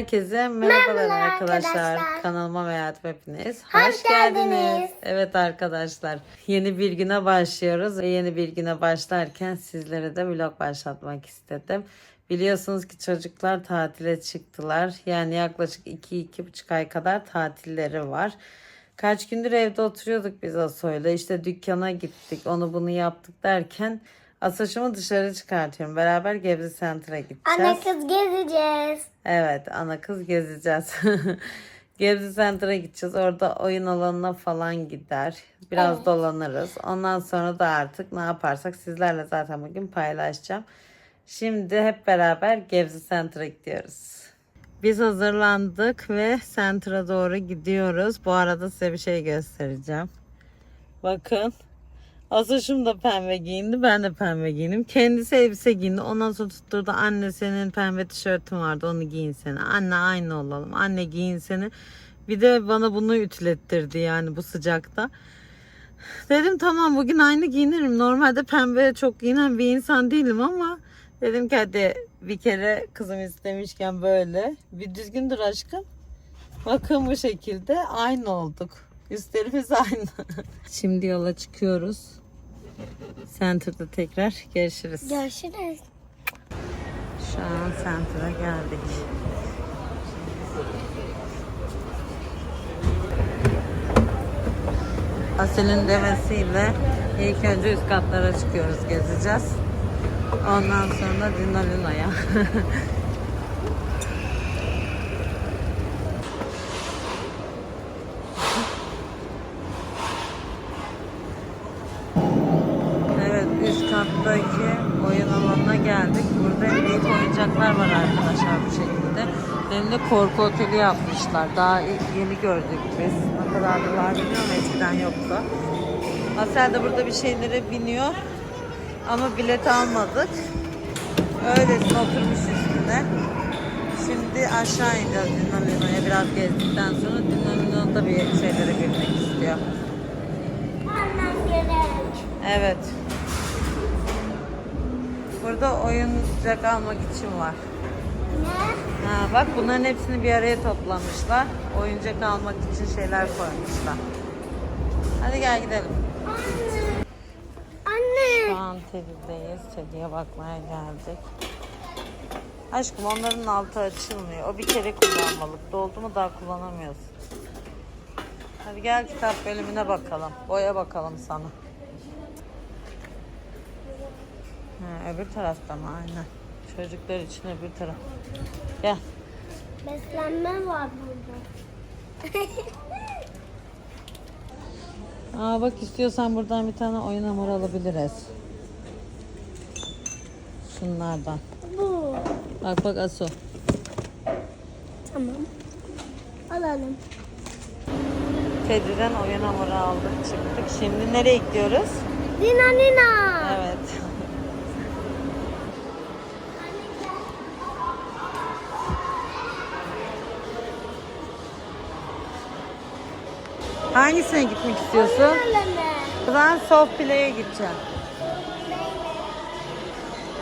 Herkese merhabalar Merhabalar arkadaşlar. arkadaşlar. Kanalıma ve hayatıma hepiniz. Hoş geldiniz. Evet arkadaşlar. Yeni bir güne başlıyoruz ve yeni bir güne başlarken sizlere de vlog başlatmak istedim. Biliyorsunuz ki çocuklar tatile çıktılar. Yani yaklaşık 2-2,5 ay kadar tatilleri var. Kaç gündür evde oturuyorduk biz Aso'yla. İşte dükkana gittik, onu bunu yaptık derken Asoş'umu dışarı çıkartıyorum. Beraber Gebze Center'a gideceğiz. Anne kız gezeceğiz. Evet ana kız gezeceğiz. Gebze Center'a gideceğiz. Orada oyun alanına falan gider. Biraz dolanırız. Ondan sonra da artık ne yaparsak sizlerle zaten bugün paylaşacağım. Şimdi hep beraber Gebze Center'a gidiyoruz. Biz hazırlandık ve Center'a doğru gidiyoruz. Bu arada size bir şey göstereceğim. Bakın. Asaşım da pembe giyindi. Ben de pembe giyindim. Kendisi elbise giyindi. Ondan sonra tutturdu. Anne senin pembe tişörtün vardı. Onu giyinsene. Anne aynı olalım. Anne giyinsene. Bir de bana bunu ütülettirdi yani bu sıcakta. Dedim tamam bugün aynı giyinirim. Normalde pembe çok giyinen bir insan değilim ama dedim ki hadi bir kere kızım istemişken böyle. Bir düzgün dur aşkım. Bakın bu şekilde aynı olduk. Üstlerimiz aynı. Şimdi yola çıkıyoruz. Center'da tekrar görüşürüz. Görüşürüz. Şu an Center'a geldik. Asel'in demesiyle ilk önce üst katlara çıkıyoruz, gezeceğiz. Ondan sonra Dino şekilde. Hem de korku oteli yapmışlar. Daha yeni gördük biz. Ne kadardır var bilmiyorum eskiden yoktu. Asel de burada bir şeylere biniyor. Ama bilet almadık. Öylesine oturmuş üstüne. Şimdi aşağı ineceğiz Dinamino'ya biraz gezdikten sonra Dinamino da bir şeylere binmek istiyor. Evet. Burada oyuncak almak için var. Ha, bak bunların hepsini bir araya toplamışlar. Oyuncak almak için şeyler koymuşlar. Hadi gel gidelim. Anne. Şu Anne. an Teddy'deyiz. Teddy'ye bakmaya geldik. Aşkım onların altı açılmıyor. O bir kere kullanmalık. Doldu mu daha kullanamıyorsun. Hadi gel kitap bölümüne bakalım. Boya bakalım sana. Ha, öbür tarafta mı? Aynen. Çocuklar için öbür taraf. Gel. Beslenme var burada. Aa bak istiyorsan buradan bir tane oyun hamuru alabiliriz. Şunlardan. Bu. Bak bak Asu. Tamam. Alalım. Teddy'den oyun hamuru aldık çıktık. Şimdi nereye gidiyoruz? Nina Nina. Evet. Hangisine gitmek istiyorsun? Ben soft play'e gideceğim.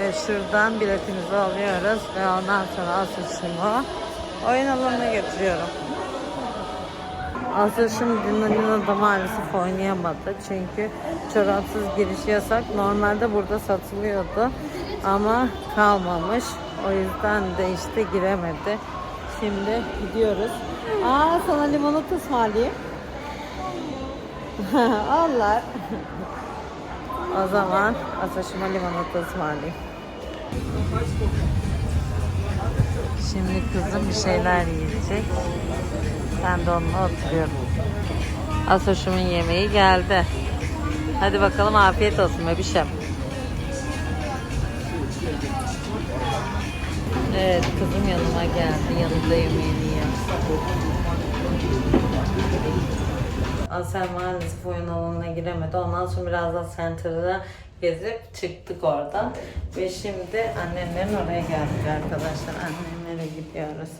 Evet şuradan biletimizi alıyoruz ve ondan sonra Asus'umu oyun alanına götürüyorum. Asus'um Dinamino'da maalesef oynayamadı çünkü çorapsız giriş yasak. Normalde burada satılıyordu ama kalmamış. O yüzden de işte giremedi. Şimdi gidiyoruz. Aa sana limonata ısmarlayayım. Allah. o zaman Asaşıma limonata ısmarlayayım. Şimdi kızım bir şeyler yiyecek. Ben de onunla oturuyorum. Asoş'umun yemeği geldi. Hadi bakalım afiyet olsun bebişim. Evet kızım yanıma geldi. Yanımda yemeğini yiyor. Asel maalesef oyun alanına giremedi. Ondan sonra biraz da Center'da gezip çıktık oradan. Ve şimdi annemlerin oraya geldik arkadaşlar. Annemlere gidiyoruz.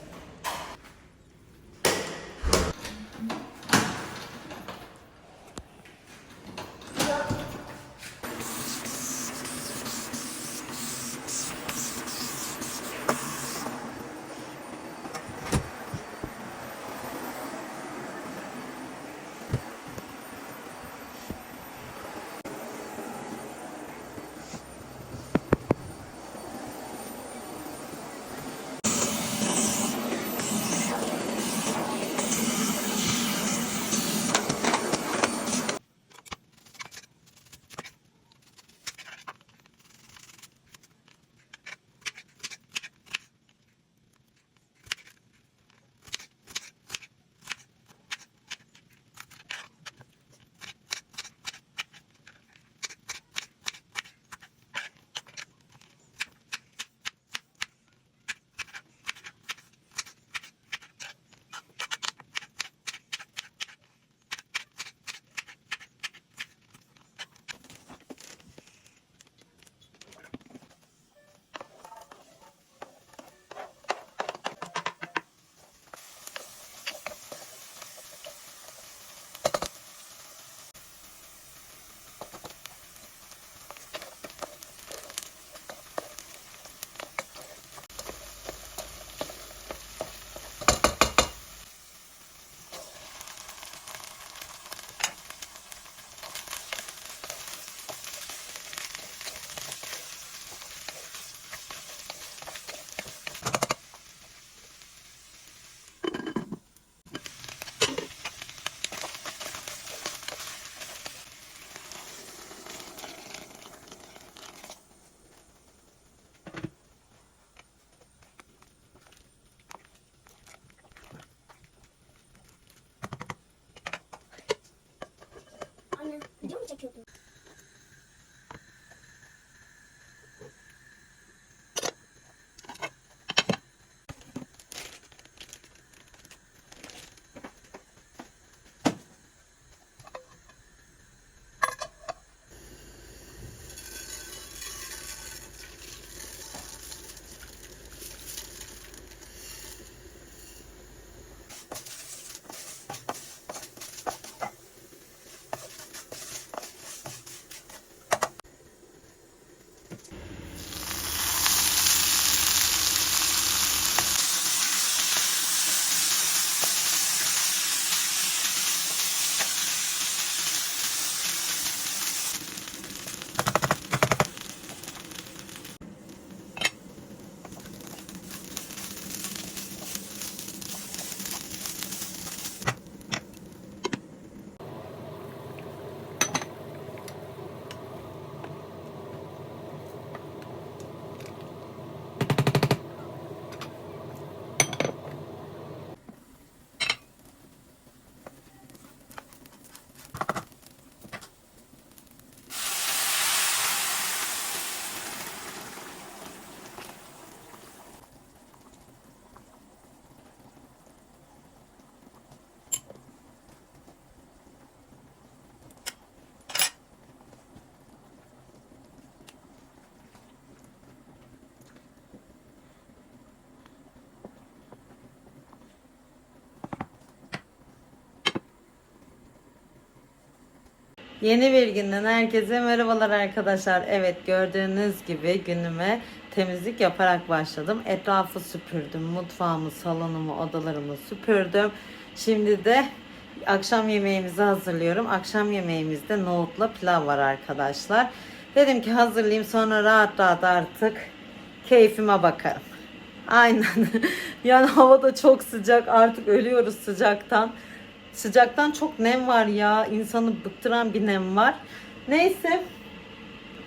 Yeni bir günden herkese merhabalar arkadaşlar. Evet gördüğünüz gibi günüme temizlik yaparak başladım. Etrafı süpürdüm. Mutfağımı, salonumu, odalarımı süpürdüm. Şimdi de akşam yemeğimizi hazırlıyorum. Akşam yemeğimizde nohutla pilav var arkadaşlar. Dedim ki hazırlayayım sonra rahat rahat artık keyfime bakarım. Aynen. yani hava da çok sıcak. Artık ölüyoruz sıcaktan. Sıcaktan çok nem var ya. İnsanı bıktıran bir nem var. Neyse.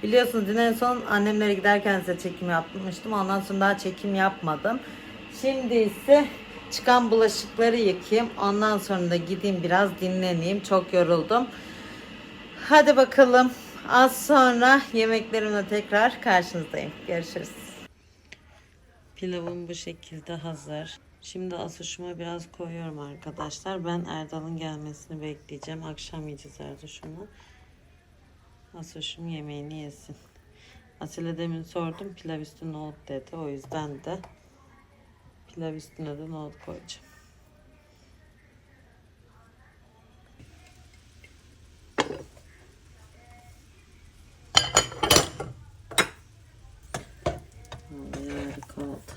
Biliyorsunuz dün en son annemlere giderken size çekim yapmıştım. Ondan sonra daha çekim yapmadım. Şimdi ise çıkan bulaşıkları yıkayayım. Ondan sonra da gideyim biraz dinleneyim. Çok yoruldum. Hadi bakalım. Az sonra yemeklerimle tekrar karşınızdayım. Görüşürüz. Pilavım bu şekilde hazır. Şimdi asuşuma biraz koyuyorum arkadaşlar. Ben Erdal'ın gelmesini bekleyeceğim. Akşam yiyeceğiz Erduş'umu. Asuşum yemeğini yesin. Asil'e demin sordum. Pilav üstü nohut dedi. O yüzden de pilav üstüne de nohut koyacağım. Harika oldu.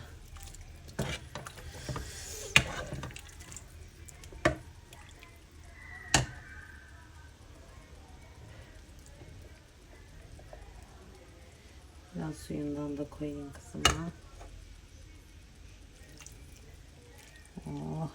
Biraz suyundan da koyayım kızıma. Oh.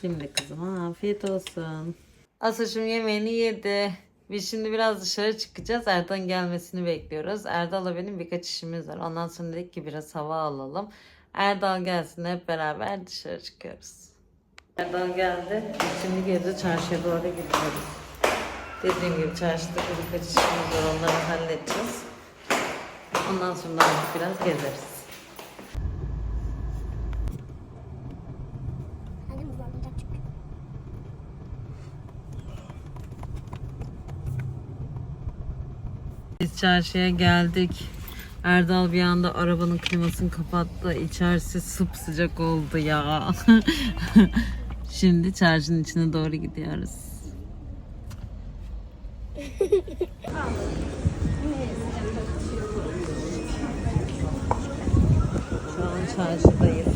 Şimdi kızıma afiyet olsun. Asuşum yemeğini yedi. Biz şimdi biraz dışarı çıkacağız. Erdal'ın gelmesini bekliyoruz. Erdal'la benim birkaç işimiz var. Ondan sonra dedik ki biraz hava alalım. Erdal gelsin hep beraber dışarı çıkıyoruz. Erdal geldi. Şimdi geri çarşıya doğru gidiyoruz. Dediğim gibi çarşıda bir birkaç işimiz var. Onları halledeceğiz. Ondan sonra artık biraz gezeriz. Biz çarşıya geldik. Erdal bir anda arabanın klimasını kapattı. İçerisi sıcak oldu ya. Şimdi çarşının içine doğru gidiyoruz. Şu an çarşıdayız.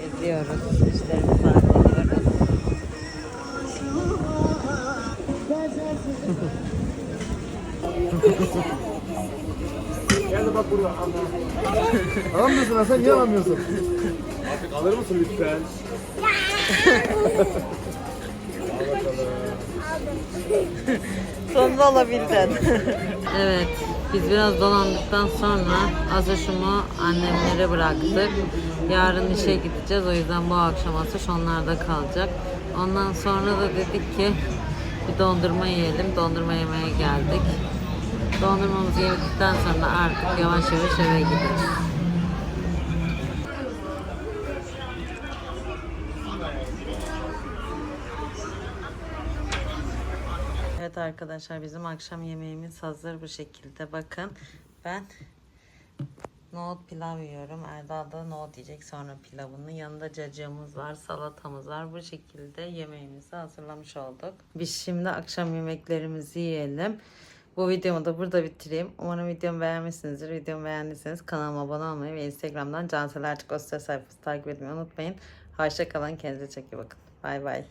Geziyoruz. İşlerimizi hallediyoruz. Gel de bak burada. Alamıyorsun Hasan niye alamıyorsun? Artık alır mısın lütfen? Sonunda alabildin. evet. Biz biraz dolandıktan sonra Asaş'ımı annemlere bıraktık. Yarın işe gideceğiz. O yüzden bu akşam Asaş onlarda kalacak. Ondan sonra da dedik ki bir dondurma yiyelim. Dondurma yemeye geldik. Dondurmamızı yedikten sonra artık yavaş yavaş eve gideriz. Arkadaşlar bizim akşam yemeğimiz hazır bu şekilde. Bakın ben nohut pilav yiyorum. Erdal da nohut yiyecek sonra pilavını. Yanında cacığımız var, salatamız var. Bu şekilde yemeğimizi hazırlamış olduk. Biz şimdi akşam yemeklerimizi yiyelim. Bu videomu da burada bitireyim. Umarım videomu beğenmişsinizdir. Videomu beğendiyseniz kanalıma abone olmayı ve Instagram'dan Cansel Artık Oster sayfası takip etmeyi unutmayın. Hoşça kalın. Kendinize çok iyi bakın. Bay bay.